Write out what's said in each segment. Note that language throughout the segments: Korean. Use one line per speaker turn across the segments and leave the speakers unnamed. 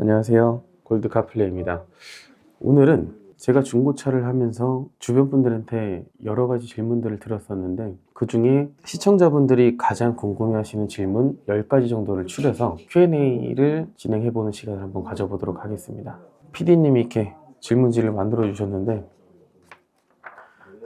안녕하세요. 골드 카플레이입니다. 오늘은 제가 중고차를 하면서 주변 분들한테 여러 가지 질문들을 들었었는데 그 중에 시청자분들이 가장 궁금해하시는 질문 10가지 정도를 추려서 Q&A를 진행해보는 시간을 한번 가져보도록 하겠습니다. PD님이 이렇게 질문지를 만들어 주셨는데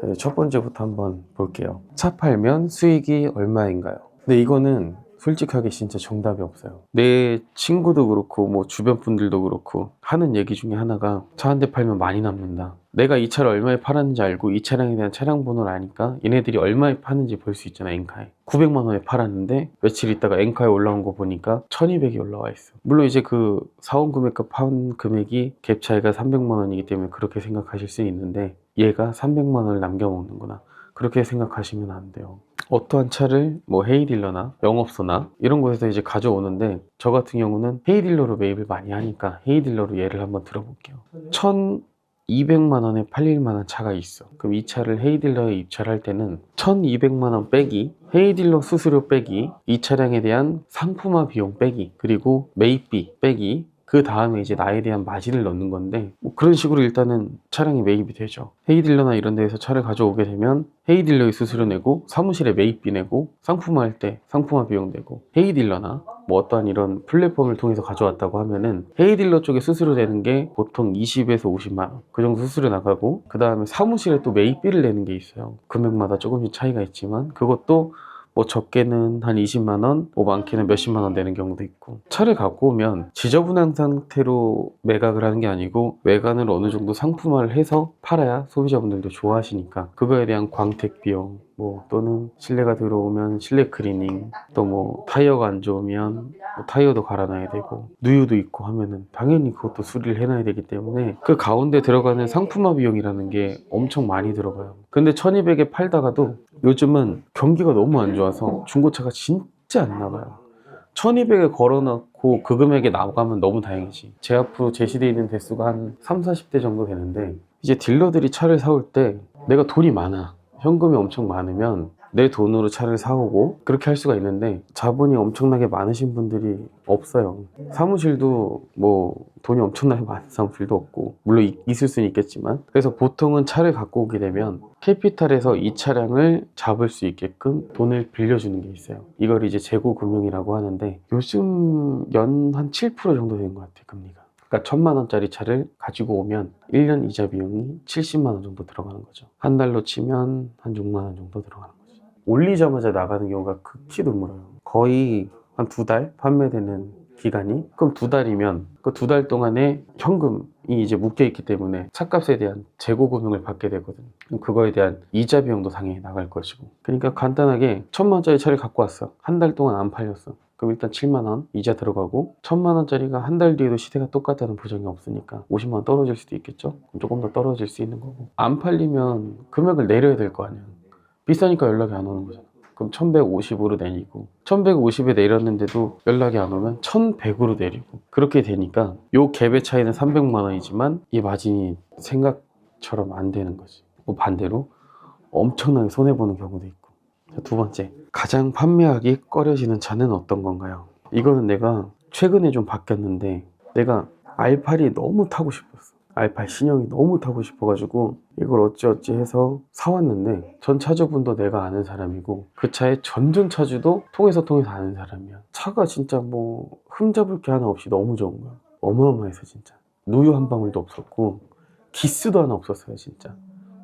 네, 첫 번째부터 한번 볼게요. 차 팔면 수익이 얼마인가요? 근데 이거는 솔직하게 진짜 정답이 없어요. 내 친구도 그렇고 뭐 주변 분들도 그렇고 하는 얘기 중에 하나가 차 한 대 팔면 많이 남는다. 내가 이 차를 얼마에 팔았는지 알고 이 차량에 대한 차량 번호를 아니까 얘네들이 얼마에 파는지 볼 수 있잖아 엔카에 900만 원에 팔았는데 며칠 있다가 엔카에 올라온 거 보니까 1200이 올라와 있어 물론 이제 그 사원 금액과 판 금액이 갭 차이가 300만 원이기 때문에 그렇게 생각하실 수 있는데 얘가 300만 원을 남겨먹는구나 그렇게 생각하시면 안 돼요 어떠한 차를 뭐 헤이딜러나 영업소나 이런 곳에서 이제 가져오는데 저 같은 경우는 헤이딜러로 매입을 많이 하니까 헤이딜러로 예를 한번 들어볼게요. 1200만 원에 팔릴 만한 차가 있어. 그럼 이 차를 헤이딜러에 입찰할 때는 1200만 원 빼기 헤이딜러 수수료 빼기 이 차량에 대한 상품화 비용 빼기 그리고 매입비 빼기 그 다음에 이제 나에 대한 마진을 넣는 건데 뭐 그런 식으로 일단은 차량이 매입이 되죠. 헤이딜러나 이런 데에서 차를 가져오게 되면 헤이딜러의 수수료 내고 사무실에 매입비 내고 상품화할 때 상품화 비용 내고 헤이딜러나 뭐 어떠한 이런 플랫폼을 통해서 가져왔다고 하면은 헤이딜러 쪽에 수수료 내는 게 보통 20에서 50만 원 그 정도 수수료 나가고 그 다음에 사무실에 또 매입비를 내는 게 있어요. 금액마다 조금씩 차이가 있지만 그것도 뭐 적게는 한 20만 원, 뭐 많게는 몇십만 원 되는 경우도 있고. 차를 갖고 오면 지저분한 상태로 매각을 하는 게 아니고 외관을 어느 정도 상품화를 해서 팔아야 소비자분들도 좋아하시니까 그거에 대한 광택 비용 뭐 또는 실내가 들어오면 실내 클리닝 또 뭐 타이어가 안 좋으면 뭐 타이어도 갈아놔야 되고 누유도 있고 하면은 당연히 그것도 수리를 해놔야 되기 때문에 그 가운데 들어가는 상품화 비용이라는 게 엄청 많이 들어가요. 근데 1200에 팔다가도 요즘은 경기가 너무 안 좋아서 중고차가 진짜 안 나가요. 1200에 걸어놓고 그 금액에 나가면 너무 다행이지. 제 앞으로 제시되어 있는 대수가 한 3, 40대 정도 되는데 이제 딜러들이 차를 사올 때 내가 돈이 많아. 현금이 엄청 많으면 내 돈으로 차를 사오고 그렇게 할 수가 있는데 자본이 엄청나게 많으신 분들이 없어요 사무실도 뭐 돈이 엄청나게 많은 사무실도 없고 물론 이- 있을 수는 있겠지만 그래서 보통은 차를 갖고 오게 되면 캐피탈에서 이 차량을 잡을 수 있게끔 돈을 빌려주는 게 있어요 이걸 이제 재고 금융이라고 하는데 요즘 연 한 7% 정도 되는 것 같아요 금리가 그러니까 천만 원짜리 차를 가지고 오면 1년 이자 비용이 70만 원 정도 들어가는 거죠. 한 달로 치면 한 6만 원 정도 들어가는 거죠. 올리자마자 나가는 경우가 극히 드물어요. 거의 한 두 달 판매되는 기간이 그럼 두 달이면 그 두 달 동안에 현금이 이제 묶여 있기 때문에 차값에 대한 재고 금융을 받게 되거든. 그럼 그거에 대한 이자 비용도 당연히 나갈 것이고. 그러니까 간단하게 천만 원짜리 차를 갖고 왔어. 한 달 동안 안 팔렸어. 그럼 일단 7만 원 이자 들어가고 천만 원짜리가 한 달 뒤에도 시세가 똑같다는 보장이 없으니까 50만 원 떨어질 수도 있겠죠. 조금 더 떨어질 수 있는 거고 안 팔리면 금액을 내려야 될 거 아니야. 비싸니까 연락이 안 오는 거잖아. 그럼 1150으로 내리고 1150에 내렸는데도 연락이 안 오면 1100으로 내리고 그렇게 되니까 요 갭의 차이는 300만 원이지만 이 마진이 생각처럼 안 되는 거지. 뭐 반대로 엄청나게 손해 보는 경우도 있고 자, 두 번째, 가장 판매하기 꺼려지는 차는 어떤 건가요? 이거는 내가 최근에 좀 바뀌었는데 내가 R8이 너무 타고 싶었어. R8 신형이 너무 타고 싶어가지고 이걸 어찌어찌 해서 사왔는데 전 차주분도 내가 아는 사람이고 그 차의 전전 차주도 통해서 통해서 아는 사람이야. 차가 진짜 뭐 흠잡을 게 하나 없이 너무 좋은 거야. 어마어마해서 진짜. 누유 한 방울도 없었고 기스도 하나 없었어요 진짜.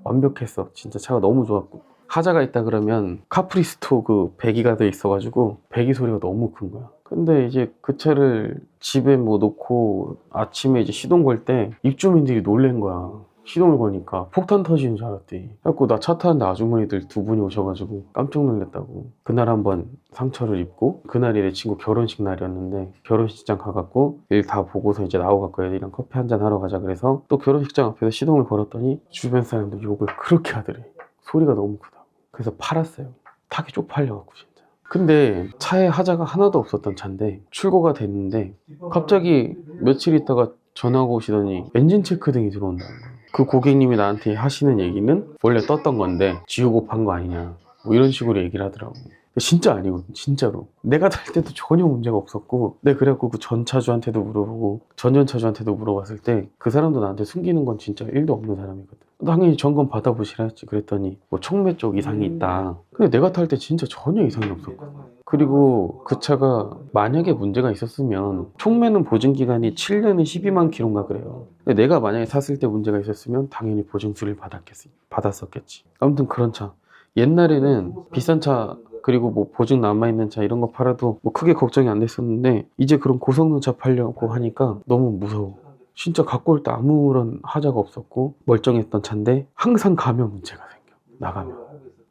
완벽했어. 진짜 차가 너무 좋았고 하자가 있다 그러면 카프리스토 그 배기가 돼 있어가지고 배기 소리가 너무 큰 거야. 근데 이제 그 차를 집에 뭐 놓고 아침에 이제 시동 걸 때 입주민들이 놀란 거야. 시동을 거니까 폭탄 터지는 줄 알았대. 그래갖고 나 차 타는데 아주머니들 두 분이 오셔가지고 깜짝 놀랐다고. 그날 한번 상처를 입고 그날이 내 친구 결혼식 날이었는데 결혼식장 가갖고 일 다 보고서 이제 나오갖고 애들이랑 커피 한 잔 하러 가자 그래서 또 결혼식장 앞에서 시동을 걸었더니 주변 사람들 욕을 그렇게 하더래. 소리가 너무 크다. 그래서 팔았어요. 타기 쪽팔려갖고 진짜. 근데 차에 하자가 하나도 없었던 차인데 출고가 됐는데 갑자기 며칠 있다가 전화가 오시더니 엔진 체크 등이 들어온다는 거예요. 그 고객님이 나한테 하시는 얘기는 원래 떴던 건데 지우고 판 거 아니냐 뭐 이런 식으로 얘기를 하더라고. 진짜 아니거든 진짜로 내가 탈 때도 전혀 문제가 없었고 내가 그래갖고 그 전 차주한테도 물어보고 전전 차주한테도 물어봤을 때 그 사람도 나한테 숨기는 건 진짜 1도 없는 사람이거든 당연히 점검 받아보시라 했지 그랬더니 뭐 촉매 쪽 이상이 있다 근데 내가 탈 때 진짜 전혀 이상이 없었거든 그리고 그 차가 만약에 문제가 있었으면 촉매는 보증 기간이 7년에 12만 킬로인가 그래요. 근데 내가 만약에 탔을 때 문제가 있었으면 당연히 보증수를 받았겠지. 받았었겠지. 아무튼 그런 차. 옛날에는 비싼 차 그리고 뭐 보증 남아있는 차 이런 거 팔아도 뭐 크게 걱정이 안 됐었는데 이제 그런 고성능 차 팔려고 하니까 너무 무서워. 진짜 갖고 올 때 아무런 하자가 없었고 멀쩡했던 차인데 항상 가면 문제가 생겨. 나가면.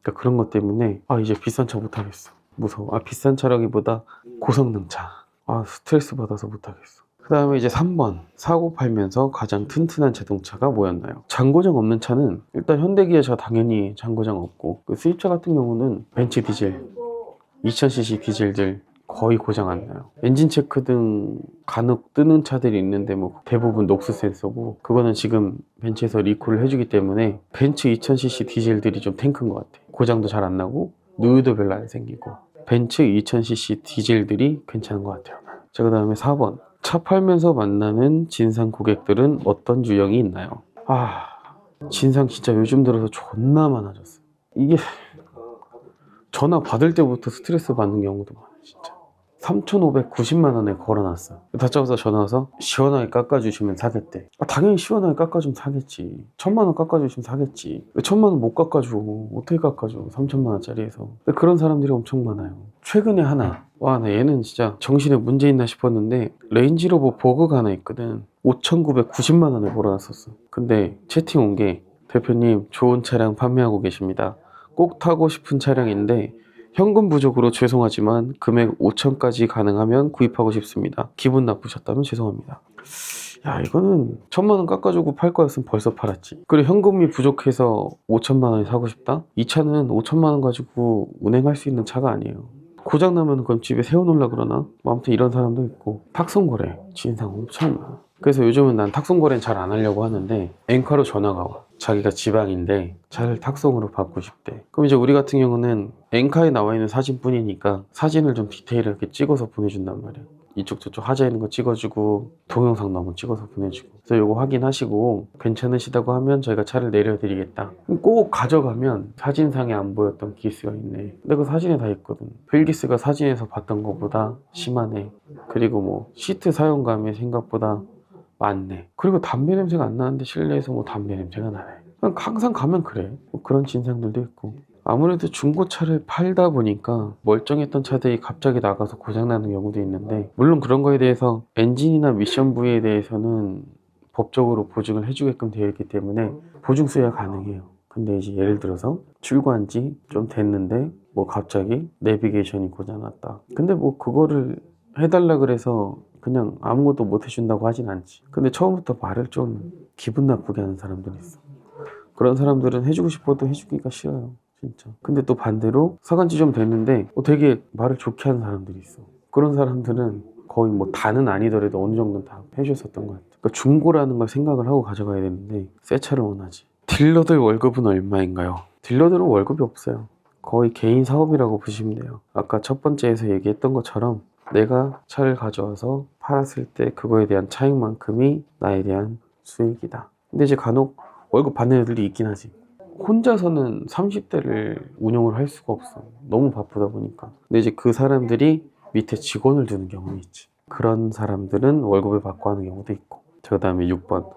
그러니까 그런 것 때문에 아 이제 비싼 차못 타겠어. 무서워. 아, 비싼 차라기보다 고성능 차. 아, 스트레스 받아서 못하겠어. 그 다음에 이제 3번. 사고 팔면서 가장 튼튼한 자동차가 뭐였나요? 장고장 없는 차는 일단 현대기아차 당연히 장고장 없고, 그 수입차 같은 경우는 벤츠 디젤, 2000cc 디젤들 거의 고장 안 나요. 엔진 체크 등 간혹 뜨는 차들이 있는데 뭐 대부분 녹스 센서고 그거는 지금 벤츠에서 리콜을 해주기 때문에 벤츠 2000cc 디젤들이 좀 탱크인 것 같아. 고장도 잘 안 나고 누유도 별로 안 생기고 벤츠 2000cc 디젤들이 괜찮은 것 같아요. 자, 그 다음에 4번. 차 팔면서 만나는 진상 고객들은 어떤 유형이 있나요? 아, 진상 진짜 요즘 들어서 존나 많아졌어. 이게 전화 받을 때부터 스트레스 받는 경우도 많아, 진짜. 3,590만 원에 걸어놨어. 다짜고서 전화 와서 시원하게 깎아주시면 사겠대. 아, 당연히 시원하게 깎아주면 사겠지. 천만 원 깎아주시면 사겠지. 왜 천만 원 못 깎아줘? 어떻게 깎아줘? 3천만 원짜리에서. 그런 사람들이 엄청 많아요. 최근에 하나. 와, 나 얘는 진짜 정신에 문제 있나 싶었는데 레인지로버 버그가 하나 있거든. 5,990만 원에 걸어놨었어. 근데 채팅 온 게 대표님 좋은 차량 판매하고 계십니다. 꼭 타고 싶은 차량인데 현금 부족으로 죄송하지만 금액 5천까지 가능하면 구입하고 싶습니다. 기분 나쁘셨다면 죄송합니다. 야 이거는 천만 원 깎아주고 팔 거였으면 벌써 팔았지. 그리고 현금이 부족해서 5천만 원에 사고 싶다? 이 차는 5천만 원 가지고 운행할 수 있는 차가 아니에요. 고장 나면 그럼 집에 세워놓으려 그러나? 뭐 아무튼 이런 사람도 있고 탁송거래 진상 엄청 많아. 그래서 요즘은 난 탁송 거래는 잘 안 하려고 하는데 앵커로 전화가 와. 자기가 지방인데 차를 탁송으로 받고 싶대. 그럼 이제 우리 같은 경우는 앵카에 나와 있는 사진뿐이니까 사진을 좀 디테일하게 찍어서 보내준단 말이야. 이쪽 저쪽 하자 있는 거 찍어주고 동영상 너무 찍어서 보내주고 그래서 요거 확인하시고 괜찮으시다고 하면 저희가 차를 내려드리겠다 꼭 가져가면 사진상에 안 보였던 기스가 있네 근데 그 사진에 다 있거든 필기스가 사진에서 봤던 것보다 심하네 그리고 뭐 시트 사용감이 생각보다 많네 그리고 담배 냄새가 안 나는데 실내에서 뭐 담배 냄새가 나네 항상 가면 그래 뭐 그런 진상들도 있고 아무래도 중고차를 팔다 보니까 멀쩡했던 차들이 갑자기 나가서 고장나는 경우도 있는데 물론 그런 거에 대해서 엔진이나 미션 부위에 대해서는 법적으로 보증을 해주게끔 되어 있기 때문에 보증 수여가 가능해요. 근데 이제 예를 들어서 출고한 지 좀 됐는데 뭐 갑자기 내비게이션이 고장났다. 근데 뭐 그거를 해달라 그래서 그냥 아무것도 못 해준다고 하진 않지. 근데 처음부터 말을 좀 기분 나쁘게 하는 사람들이 있어. 그런 사람들은 해주고 싶어도 해주기가 싫어요. 진짜. 근데 또 반대로 사간지 좀 됐는데 어, 되게 말을 좋게 하는 사람들이 있어. 그런 사람들은 거의 뭐 다는 아니더라도 어느 정도는 다 해줬었던 것 같아. 그러니까 중고라는 걸 생각을 하고 가져가야 되는데 새 차를 원하지. 딜러들 월급은 얼마인가요? 딜러들은 월급이 없어요. 거의 개인 사업이라고 보시면 돼요. 아까 첫 번째에서 얘기했던 것처럼 내가 차를 가져와서 팔았을 때 그거에 대한 차익만큼이 나에 대한 수익이다. 근데 이제 간혹 월급 받는 애들이 있긴 하지. 혼자서는 30대를 운영을 할 수가 없어. 너무 바쁘다 보니까. 근데 이제 그 사람들이 밑에 직원을 두는 경우는 있지. 그런 사람들은 월급을 받고 하는 경우도 있고. 그 다음에 6번.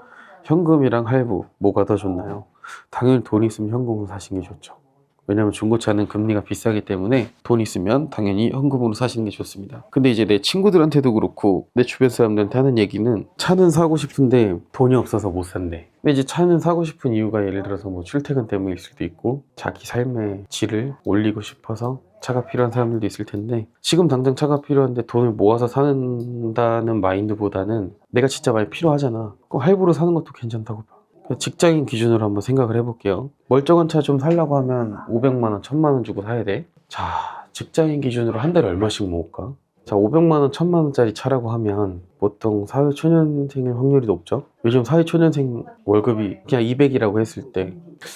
현금이랑 할부, 뭐가 더 좋나요? 당연히 돈 있으면 현금으로 사시는 게 좋죠. 왜냐면 중고차는 금리가 비싸기 때문에 돈 있으면 당연히 현금으로 사시는 게 좋습니다. 근데 이제 내 친구들한테도 그렇고 내 주변 사람들한테 하는 얘기는 차는 사고 싶은데 돈이 없어서 못 산대. 근데 이제 차는 사고 싶은 이유가 예를 들어서 뭐 출퇴근 때문일 수도 있고 자기 삶의 질을 올리고 싶어서 차가 필요한 사람들도 있을 텐데 지금 당장 차가 필요한데 돈을 모아서 사는다는 마인드보다는 내가 진짜 많이 필요하잖아. 그럼 할부로 사는 것도 괜찮다고 봐. 직장인 기준으로 한번 생각을 해볼게요. 멀쩡한 차 좀 살려고 하면 500만 원, 1000만 원 주고 사야 돼. 자, 직장인 기준으로 한 달에 얼마씩 모을까? 자, 500만 원, 1000만 원짜리 차라고 하면 보통 사회초년생일 확률이 높죠? 요즘 사회초년생 월급이 그냥 200이라고 했을 때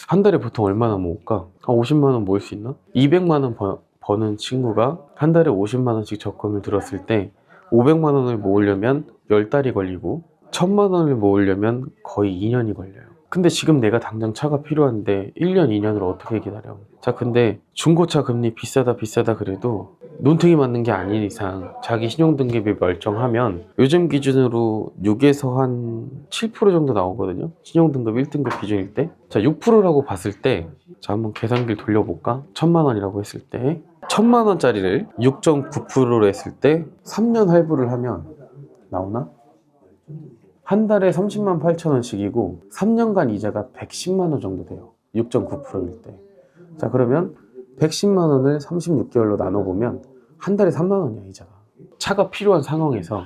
한 달에 보통 얼마나 모을까? 한 50만 원 모을 수 있나? 200만 원 버, 버는 친구가 한 달에 50만 원씩 적금을 들었을 때 500만 원을 모으려면 10달이 걸리고 1000만 원을 모으려면 거의 2년이 걸려요. 근데 지금 내가 당장 차가 필요한데 1년, 2년을 어떻게 기다려? 자, 근데 중고차 금리 비싸다 비싸다 그래도 눈탱이 맞는 게 아닌 이상 자기 신용등급이 멀쩡하면 요즘 기준으로 6에서 한 7% 정도 나오거든요. 신용등급 1등급 기준일 때. 자, 6%라고 봤을 때, 자, 한번 계산기를 돌려볼까? 1000만 원이라고 했을 때, 1000만 원짜리를 6.9%로 했을 때 3년 할부를 하면 나오나? 한 달에 30만 8천 원씩이고 3년간 이자가 110만 원 정도 돼요. 6.9%일 때. 자, 그러면 110만 원을 36개월로 나눠보면 한 달에 3만 원이야, 이자가. 차가 필요한 상황에서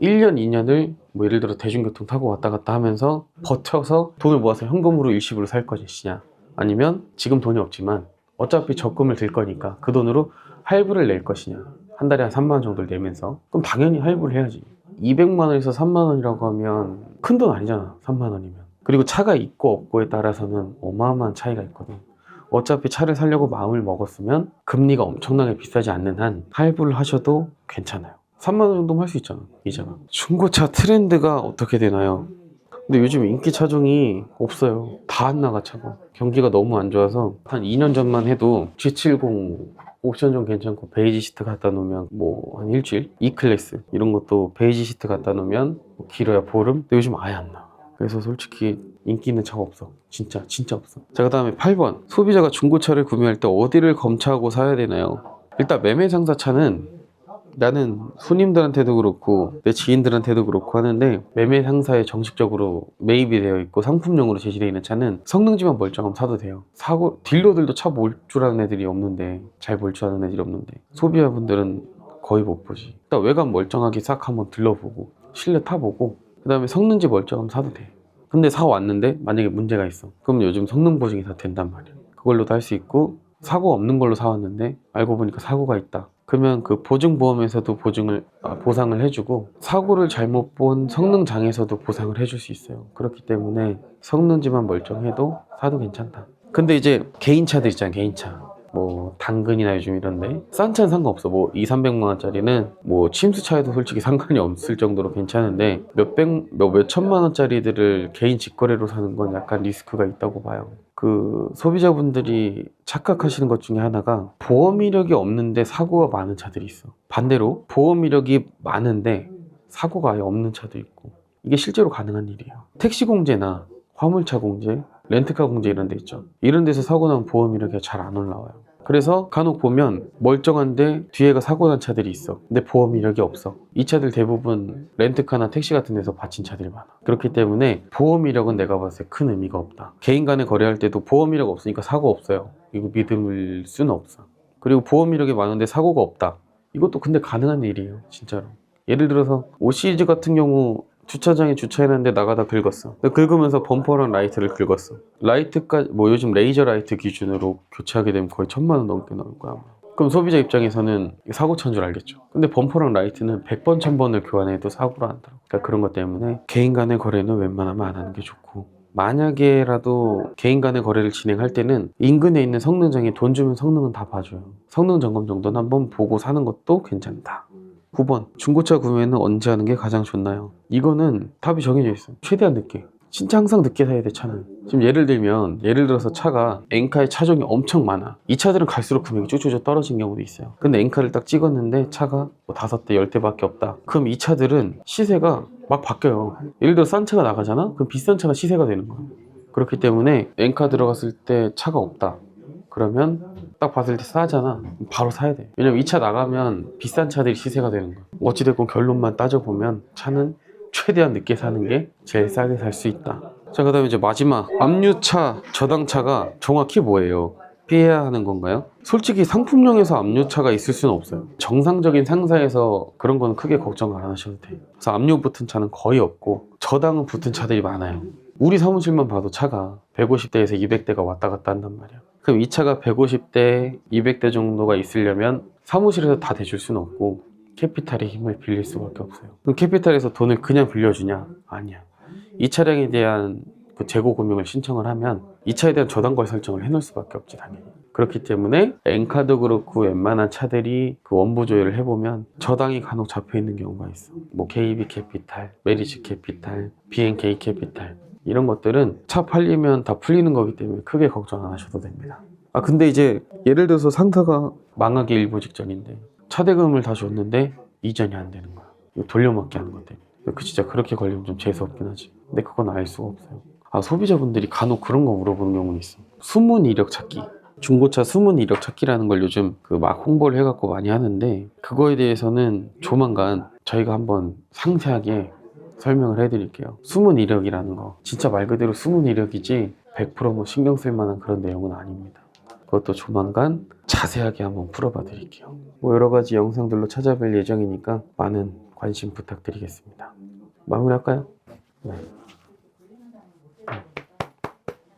1년, 2년을 뭐 예를 들어 대중교통 타고 왔다 갔다 하면서 버텨서 돈을 모아서 현금으로 일시불로 살 것이냐 아니면 지금 돈이 없지만 어차피 적금을 들 거니까 그 돈으로 할부를 낼 것이냐 한 달에 한 3만 원 정도를 내면서. 그럼 당연히 할부를 해야지. 200만 원에서 3만 원이라고 하면 큰 돈 아니잖아 3만 원이면. 그리고 차가 있고 없고에 따라서는 어마어마한 차이가 있거든. 어차피 차를 사려고 마음을 먹었으면 금리가 엄청나게 비싸지 않는 한 할부를 하셔도 괜찮아요. 3만 원 정도면 할 수 있잖아 이자가. 중고차 트렌드가 어떻게 되나요? 근데 요즘 인기 차종이 없어요. 다 안 나가 차가. 경기가 너무 안 좋아서 한 2년 전만 해도 G70 옵션 좀 괜찮고 베이지 시트 갖다 놓으면 뭐 한 일주일? E 클래스 이런 것도 베이지 시트 갖다 놓으면 뭐 길어야 보름? 근데 요즘 아예 안 나와. 그래서 솔직히 인기 있는 차가 없어. 진짜 진짜 없어. 자 그 다음에 8번. 소비자가 중고차를 구매할 때 어디를 검토하고 사야 되나요? 일단 매매 상사 차는 나는 손님들한테도 그렇고 내 지인들한테도 그렇고 하는데 매매 상사에 정식적으로 매입이 되어 있고 상품용으로 제시되어 있는 차는 성능지만 멀쩡하면 사도 돼요. 사고 딜러들도 차 볼 줄 아는 애들이 없는데 잘 볼 줄 아는 애들이 없는데 소비자분들은 거의 못 보지. 일단 외관 멀쩡하게 싹 한번 들러보고 실내 타보고 그 다음에 성능지 멀쩡하면 사도 돼. 근데 사 왔는데 만약에 문제가 있어. 그럼 요즘 성능 보증이 다 된단 말이야. 그걸로도 할 수 있고 사고 없는 걸로 사왔는데 알고 보니까 사고가 있다. 그러면 그 보증보험에서도 보증을 아, 보상을 해주고 사고를 잘못 본 성능 장에서도 보상을 해줄 수 있어요. 그렇기 때문에 성능지만 멀쩡해도 사도 괜찮다. 근데 이제 개인차들 있잖아, 개인차. 뭐 당근이나 요즘 이런데 싼 차는 상관없어. 뭐 2, 300만 원짜리는 뭐 침수차에도 솔직히 상관이 없을 정도로 괜찮은데 몇백 몇 몇천만 원짜리들을 개인 직거래로 사는 건 약간 리스크가 있다고 봐요. 그 소비자분들이 착각하시는 것 중에 하나가 보험 이력이 없는데 사고가 많은 차들이 있어. 반대로 보험 이력이 많은데 사고가 아예 없는 차도 있고 이게 실제로 가능한 일이에요. 택시 공제나 화물차 공제, 렌트카 공제 이런 데 있죠. 이런 데서 사고 난 보험 이력이 잘 안 올라와요. 그래서 간혹 보면 멀쩡한데 뒤에가 사고 난 차들이 있어. 근데 보험 이력이 없어. 이 차들 대부분 렌트카나 택시 같은 데서 바친 차들이 많아. 그렇기 때문에 보험 이력은 내가 봤을 때 큰 의미가 없다. 개인 간에 거래할 때도 보험 이력 없으니까 사고 없어요. 이거 믿을 수는 없어. 그리고 보험 이력이 많은데 사고가 없다. 이것도 근데 가능한 일이에요. 진짜로. 예를 들어서 5 시리즈 같은 경우 주차장에 주차해놨는데 나가다 긁었어. 긁으면서 범퍼랑 라이트를 긁었어. 라이트까지 뭐 요즘 레이저 라이트 기준으로 교체하게 되면 거의 천만 원 넘게 나올 거야. 그럼 소비자 입장에서는 사고 찬줄 알겠죠. 근데 범퍼랑 라이트는 100번, 1000번을 교환해도 안 더라고. 그러니까 그런 것 때문에 개인 간의 거래는 웬만하면 안 하는 게 좋고 만약에라도 개인 간의 거래를 진행할 때는 인근에 있는 성능장에 돈 주면 성능은 다 봐줘요. 성능 점검 정도는 한번 보고 사는 것도 괜찮다. 9번 중고차 구매는 언제 하는 게 가장 좋나요? 이거는 답이 정해져 있어. 최대한 늦게. 진짜 항상 늦게 사야 돼 차는. 지금 예를 들면 예를 들어서 차가 엔카에 차종이 엄청 많아. 이 차들은 갈수록 금액이 쭉쭉쭉 떨어진 경우도 있어요. 근데 엔카를 딱 찍었는데 차가 뭐 다섯 대, 열 대밖에 없다. 그럼 이 차들은 시세가 막 바뀌어요. 예를 들어 싼 차가 나가잖아? 그럼 비싼 차가 시세가 되는 거야. 그렇기 때문에 엔카 들어갔을 때 차가 없다. 그러면 딱 봤을 때 싸잖아. 바로 사야 돼. 왜냐면 이 차 나가면 비싼 차들이 시세가 되는 거야. 어찌됐건 결론만 따져보면 차는 최대한 늦게 사는 게 제일 싸게 살 수 있다. 자, 그 다음에 이제 마지막. 압류차, 저당차가 정확히 뭐예요? 피해야 하는 건가요? 솔직히 상품용에서 압류차가 있을 수는 없어요. 정상적인 상사에서 그런 거는 크게 걱정 안 하셔도 돼요. 그래서 압류 붙은 차는 거의 없고 저당은 붙은 차들이 많아요. 우리 사무실만 봐도 차가 150대에서 200대가 왔다 갔다 한단 말이야. 그럼 이 차가 150대, 200대 정도가 있으려면 사무실에서 다 대줄 수는 없고 캐피탈의 힘을 빌릴 수밖에 없어요. 그럼 캐피탈에서 돈을 그냥 빌려주냐? 아니야. 이 차량에 대한 그 재고 금융을 신청을 하면 이 차에 대한 저당권 설정을 해놓을 수밖에 없지 당연히. 그렇기 때문에 엔카도 그렇고 웬만한 차들이 그 원부 조회를 해보면 저당이 간혹 잡혀 있는 경우가 있어. 뭐 KB 캐피탈, 메리츠 캐피탈, BNK 캐피탈 이런 것들은 차 팔리면 다 풀리는 거기 때문에 크게 걱정 안 하셔도 됩니다. 아 근데 이제 예를 들어서 상사가 망하기 일보 직전인데 차대금을 다 줬는데 이전이 안 되는 거야. 돌려막기 하는 건데. 그 진짜 그렇게 걸리면 좀 재수 없긴 하지. 근데 그건 알 수가 없어요. 아 소비자분들이 간혹 그런 거 물어보는 경우는 있어. 숨은 이력 찾기. 중고차 숨은 이력 찾기라는 걸 요즘 그 막 홍보를 해갖고 많이 하는데 그거에 대해서는 조만간 저희가 한번 상세하게 설명을 해드릴게요. 숨은 이력이라는 거 진짜 말 그대로 숨은 이력이지 100%뭐 신경 쓸 만한 그런 내용은 아닙니다. 그것도 조만간 자세하게 한번 풀어봐 드릴게요. 뭐 여러 가지 영상들로 찾아뵐 예정이니까 많은 관심 부탁드리겠습니다. 마무리할까요? 네.